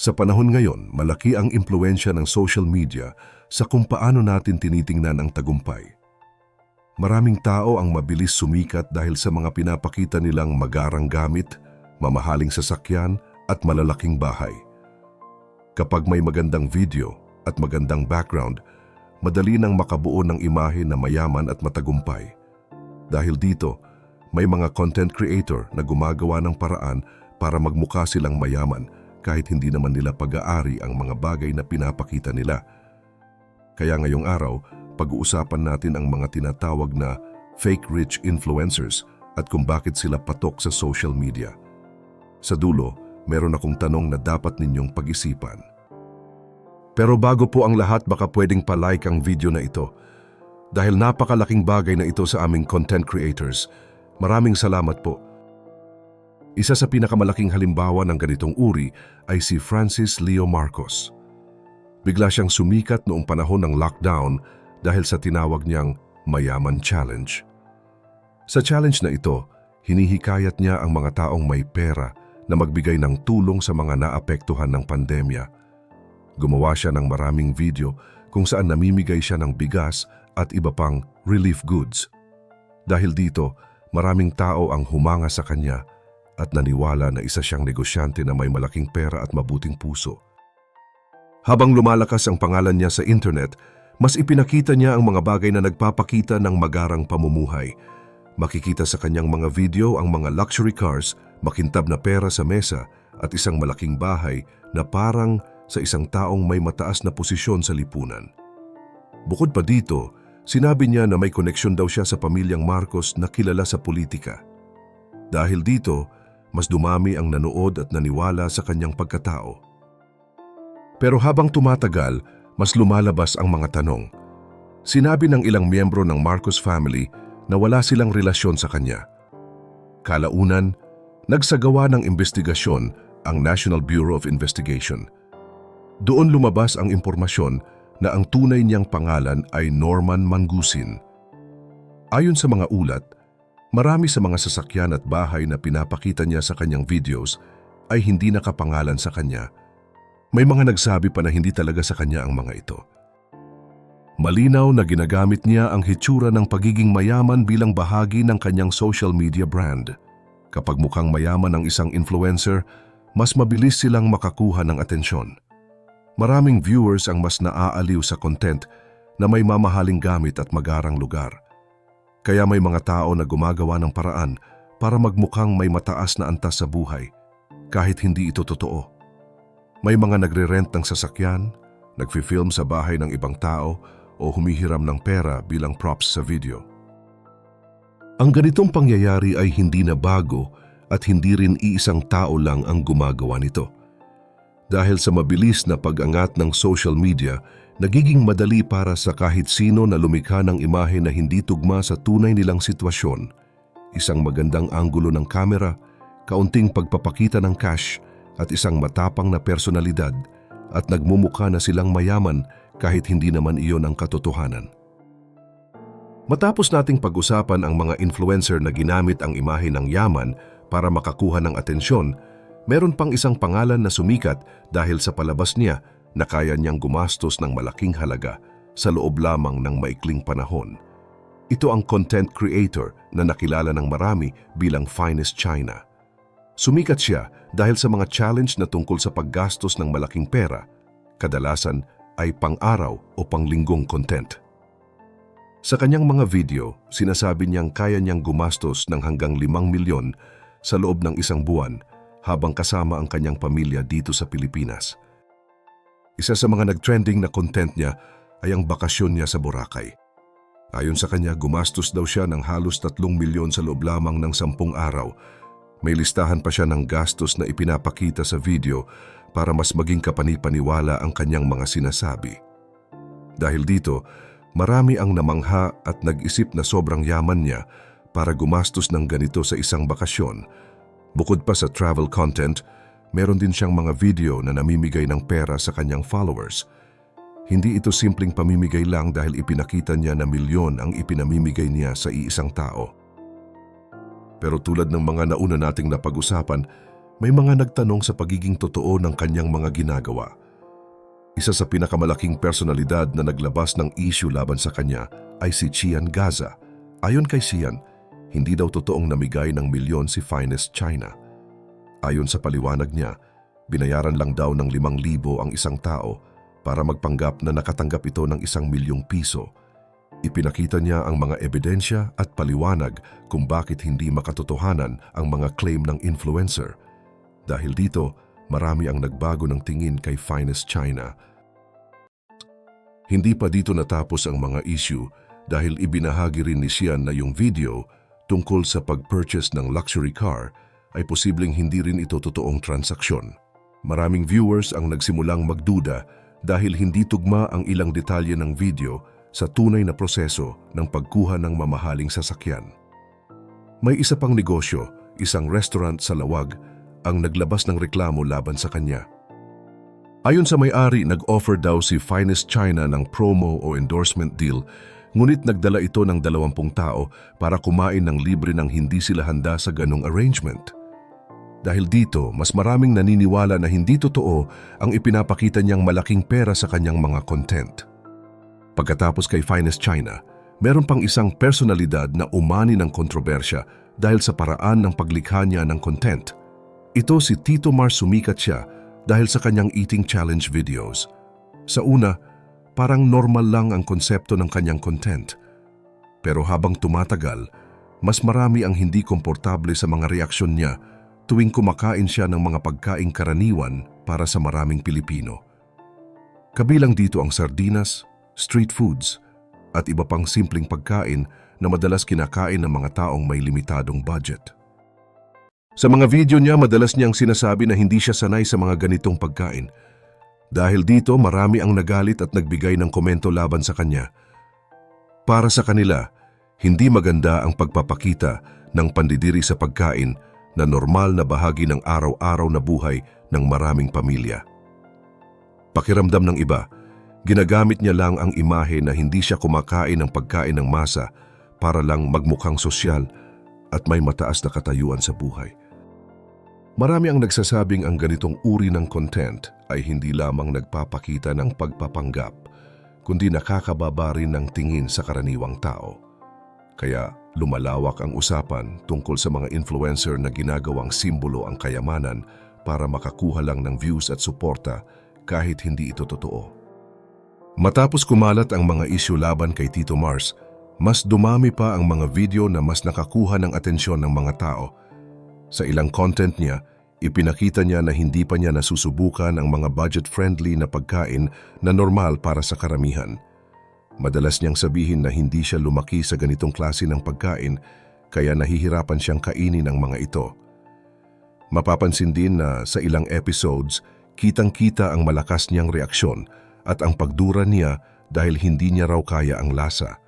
Sa panahon ngayon, malaki ang impluensya ng social media sa kung paano natin tinitingnan ang tagumpay. Maraming tao ang mabilis sumikat dahil sa mga pinapakita nilang magarang gamit, mamahaling sasakyan at malalaking bahay. Kapag may magandang video at magandang background, madali nang makabuo ng imahe na mayaman at matagumpay. Dahil dito, may mga content creator na gumagawa ng paraan para magmukha silang mayaman kahit hindi naman nila pag-aari ang mga bagay na pinapakita nila. Kaya ngayong araw, pag-uusapan natin ang mga tinatawag na fake rich influencers at kung bakit sila patok sa social media. Sa dulo, meron akong tanong na dapat ninyong pag-isipan. Pero bago po ang lahat baka pwedeng palike ang video na ito. Dahil napakalaking bagay na ito sa aming content creators. Maraming salamat po. Isa sa pinakamalaking halimbawa ng ganitong uri ay si Francis Leo Marcos. Bigla siyang sumikat noong panahon ng lockdown dahil sa tinawag niyang Mayaman Challenge. Sa challenge na ito, hinihikayat niya ang mga taong may pera na magbigay ng tulong sa mga naapektuhan ng pandemya. Gumawa siya ng maraming video kung saan namimigay siya ng bigas at iba pang relief goods. Dahil dito, maraming tao ang humanga sa kanya at naniwala na isa siyang negosyante na may malaking pera at mabuting puso. Habang lumalakas ang pangalan niya sa internet, mas ipinakita niya ang mga bagay na nagpapakita ng magarang pamumuhay. Makikita sa kanyang mga video ang mga luxury cars, makintab na pera sa mesa at isang malaking bahay na parang sa isang taong may mataas na posisyon sa lipunan. Bukod pa dito, sinabi niya na may koneksyon daw siya sa pamilyang Marcos na kilala sa politika. Dahil dito, mas dumami ang nanood at naniwala sa kanyang pagkatao. Pero habang tumatagal, mas lumalabas ang mga tanong. Sinabi ng ilang miyembro ng Marcos family na wala silang relasyon sa kanya. Kalaunan, nagsagawa ng investigasyon ang National Bureau of Investigation. Doon lumabas ang impormasyon na ang tunay niyang pangalan ay Norman Mangusin. Ayon sa mga ulat, marami sa mga sasakyan at bahay na pinapakita niya sa kanyang videos ay hindi nakapangalan sa kanya. May mga nagsabi pa na hindi talaga sa kanya ang mga ito. Malinaw na ginagamit niya ang hitsura ng pagiging mayaman bilang bahagi ng kanyang social media brand. Kapag mukhang mayaman ang isang influencer, mas mabilis silang makakuha ng atensyon. Maraming viewers ang mas naaaliw sa content na may mamahaling gamit at magarang lugar. Kaya may mga tao na gumagawa ng paraan para magmukhang may mataas na antas sa buhay, kahit hindi ito totoo. May mga nagre-rent ng sasakyan, nagfi-film sa bahay ng ibang tao o humihiram ng pera bilang props sa video. Ang ganitong pangyayari ay hindi na bago at hindi rin iisang tao lang ang gumagawa nito. Dahil sa mabilis na pag-angat ng social media, nagiging madali para sa kahit sino na lumikha ng imahe na hindi tugma sa tunay nilang sitwasyon. Isang magandang anggulo ng kamera, kaunting pagpapakita ng cash at isang matapang na personalidad at nagmumukha na silang mayaman kahit hindi naman iyon ang katotohanan. Matapos nating pag-usapan ang mga influencer na ginamit ang imahe ng yaman para makakuha ng atensyon, meron pang isang pangalan na sumikat dahil sa palabas niya na kaya niyang gumastos ng malaking halaga sa loob lamang ng maikling panahon. Ito ang content creator na nakilala ng marami bilang Finest China. Sumikat siya dahil sa mga challenge na tungkol sa paggastos ng malaking pera, kadalasan ay pang-araw o panglinggong content. Sa kanyang mga video, sinasabi niyang kaya niyang gumastos ng hanggang 5 milyon sa loob ng isang buwan habang kasama ang kanyang pamilya dito sa Pilipinas. Isa sa mga nag-trending na content niya ay ang bakasyon niya sa Boracay. Ayon sa kanya, gumastos daw siya ng halos 3 milyon sa loob lamang ng 10 araw. May listahan pa siya ng gastos na ipinapakita sa video para mas maging kapanipaniwala ang kanyang mga sinasabi. Dahil dito, Marami ang namangha at nag-isip na sobrang yaman niya para gumastos ng ganito sa isang bakasyon. Bukod pa sa travel content, meron din siyang mga video na namimigay ng pera sa kanyang followers. Hindi ito simpleng pamimigay lang dahil ipinakita niya na milyon ang ipinamimigay niya sa iisang tao. Pero tulad ng mga nauna nating napag-usapan, may mga nagtanong sa pagiging totoo ng kanyang mga ginagawa. Isa sa pinakamalaking personalidad na naglabas ng issue laban sa kanya ay si Chian Gaza. Ayon kay Chian, hindi daw totoong namigay ng milyon si Finest China. Ayon sa paliwanag niya, binayaran lang daw ng limang libo ang isang tao para magpanggap na nakatanggap ito ng isang milyong piso. Ipinakita niya ang mga ebidensya at paliwanag kung bakit hindi makatotohanan ang mga claim ng influencer. Dahil dito, marami ang nagbago ng tingin kay Finest China. Hindi pa dito natapos ang mga issue dahil ibinahagi rin ni Sian na yung video tungkol sa pag-purchase ng luxury car ay posibleng hindi rin ito totoong transaksyon. Maraming viewers ang nagsimulang magduda dahil hindi tugma ang ilang detalye ng video sa tunay na proseso ng pagkuha ng mamahaling sasakyan. May isa pang negosyo, isang restaurant sa Lawag, ang naglabas ng reklamo laban sa kanya. Ayon sa may-ari, nag-offer daw si Finest China ng promo o endorsement deal, ngunit nagdala ito ng 20 tao para kumain ng libre ng hindi sila handa sa ganong arrangement. Dahil dito, mas maraming naniniwala na hindi totoo ang ipinapakita niyang malaking pera sa kanyang mga content. Pagkatapos kay Finest China, meron pang isang personalidad na umani ng kontrobersya dahil sa paraan ng paglikha niya ng content. Ito si Tito Mars sumikat siya dahil sa kanyang eating challenge videos. Sa una, parang normal lang ang konsepto ng kanyang content. Pero habang tumatagal, mas marami ang hindi komportable sa mga reaksyon niya tuwing kumakain siya ng mga pagkaing karaniwan para sa maraming Pilipino. Kabilang dito ang sardinas, street foods, at iba pang simpleng pagkain na madalas kinakain ng mga taong may limitadong budget. Sa mga video niya, madalas niyang sinasabi na hindi siya sanay sa mga ganitong pagkain. Dahil dito, marami ang nagalit at nagbigay ng komento laban sa kanya. Para sa kanila, hindi maganda ang pagpapakita ng pandidiri sa pagkain na normal na bahagi ng araw-araw na buhay ng maraming pamilya. Pakiramdam ng iba, ginagamit niya lang ang imahe na hindi siya kumakain ng pagkain ng masa para lang magmukhang sosyal at may mataas na katayuan sa buhay. Marami ang nagsasabing ang ganitong uri ng content ay hindi lamang nagpapakita ng pagpapanggap, kundi nakakababa rin ng tingin sa karaniwang tao. Kaya lumalawak ang usapan tungkol sa mga influencer na ginagawang simbolo ang kayamanan para makakuha lang ng views at suporta kahit hindi ito totoo. Matapos kumalat ang mga isyu laban kay Tito Mars, mas dumami pa ang mga video na mas nakakuha ng atensyon ng mga tao. Sa ilang content niya, ipinakita niya na hindi pa niya nasusubukan ang mga budget-friendly na pagkain na normal para sa karamihan. Madalas niyang sabihin na hindi siya lumaki sa ganitong klase ng pagkain kaya nahihirapan siyang kainin ang mga ito. Mapapansin din na sa ilang episodes, kitang-kita ang malakas niyang reaksyon at ang pagdura niya dahil hindi niya raw kaya ang lasa.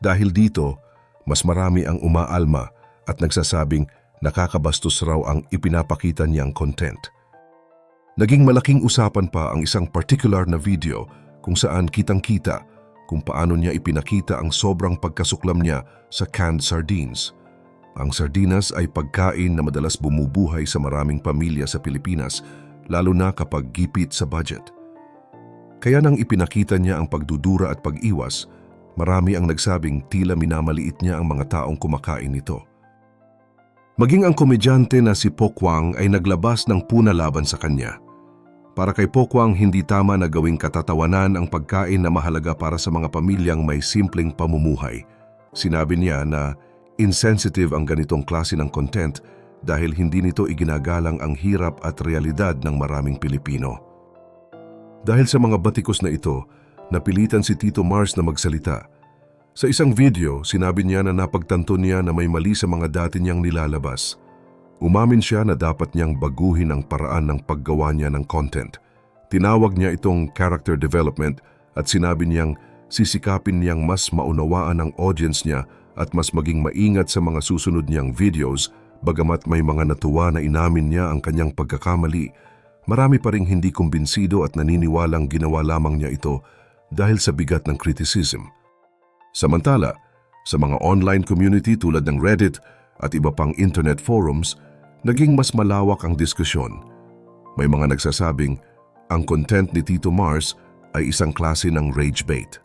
Dahil dito, mas marami ang umaalma at nagsasabing nakakabastos raw ang ipinapakita niyang content. Naging malaking usapan pa ang isang particular na video kung saan kitang-kita kung paano niya ipinakita ang sobrang pagkasuklam niya sa canned sardines. Ang sardinas ay pagkain na madalas bumubuhay sa maraming pamilya sa Pilipinas, lalo na kapag gipit sa budget. Kaya nang ipinakita niya ang pagdudura at pag-iwas, marami ang nagsabing tila minamaliit niya ang mga taong kumakain nito. Maging ang komedyante na si Pokwang ay naglabas ng puna laban sa kanya. Para kay Pokwang, hindi tama na gawing katatawanan ang pagkain na mahalaga para sa mga pamilyang may simpleng pamumuhay. Sinabi niya na insensitive ang ganitong klase ng content dahil hindi nito iginagalang ang hirap at realidad ng maraming Pilipino. Dahil sa mga batikos na ito, napilitan si Tito Mars na magsalita. Sa isang video, sinabi niya na napagtanto niya na may mali sa mga dati niyang nilalabas. Umamin siya na dapat niyang baguhin ang paraan ng paggawa niya ng content. Tinawag niya itong character development at sinabi niyang sisikapin niyang mas maunawaan ang audience niya at mas maging maingat sa mga susunod niyang videos bagamat may mga natuwa na inamin niya ang kanyang pagkakamali. Marami pa ring hindi kumbinsido at naniniwalang ginawa lamang niya ito dahil sa bigat ng criticism. Samantala, sa mga online community tulad ng Reddit at iba pang internet forums, naging mas malawak ang diskusyon. May mga nagsasabing ang content ni Tito Mars ay isang klase ng rage bait.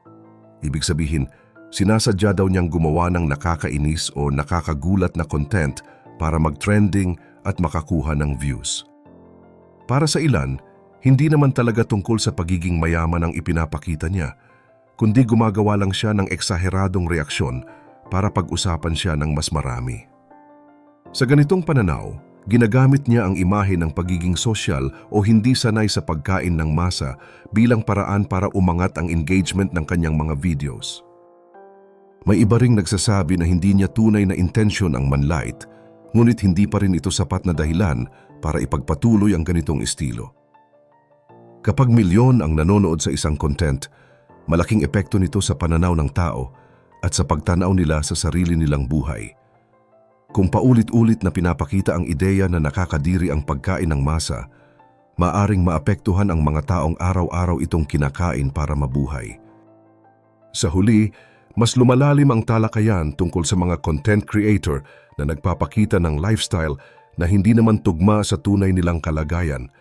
Ibig sabihin, sinasadya daw niyang gumawa ng nakakainis o nakakagulat na content para mag-trending at makakuha ng views. Para sa ilan, hindi naman talaga tungkol sa pagiging mayaman ang ipinapakita niya, kundi gumagawa lang siya ng eksaheradong reaksyon para pag-usapan siya ng mas marami. Sa ganitong pananaw, ginagamit niya ang imahe ng pagiging sosyal o hindi sanay sa pagkain ng masa bilang paraan para umangat ang engagement ng kanyang mga videos. May iba ring nagsasabi na hindi niya tunay na intensyon ang manlight, ngunit hindi pa rin ito sapat na dahilan para ipagpatuloy ang ganitong estilo. Kapag milyon ang nanonood sa isang content, malaking epekto nito sa pananaw ng tao at sa pagtanaw nila sa sarili nilang buhay. Kung paulit-ulit na pinapakita ang ideya na nakakadiri ang pagkain ng masa, maaring maapektuhan ang mga taong araw-araw itong kinakain para mabuhay. Sa huli, mas lumalalim ang talakayan tungkol sa mga content creator na nagpapakita ng lifestyle na hindi naman tugma sa tunay nilang kalagayan.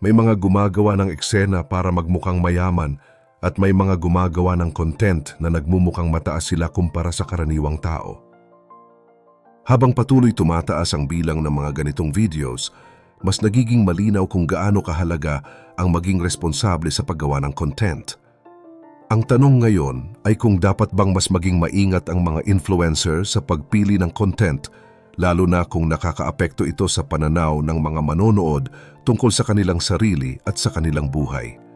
May mga gumagawa ng eksena para magmukhang mayaman at may mga gumagawa ng content na nagmumukhang mataas sila kumpara sa karaniwang tao. Habang patuloy tumataas ang bilang ng mga ganitong videos, mas nagiging malinaw kung gaano kahalaga ang maging responsable sa paggawa ng content. Ang tanong ngayon ay kung dapat bang mas maging maingat ang mga influencer sa pagpili ng content, lalo na kung nakakaapekto ito sa pananaw ng mga manonood tungkol sa kanilang sarili at sa kanilang buhay.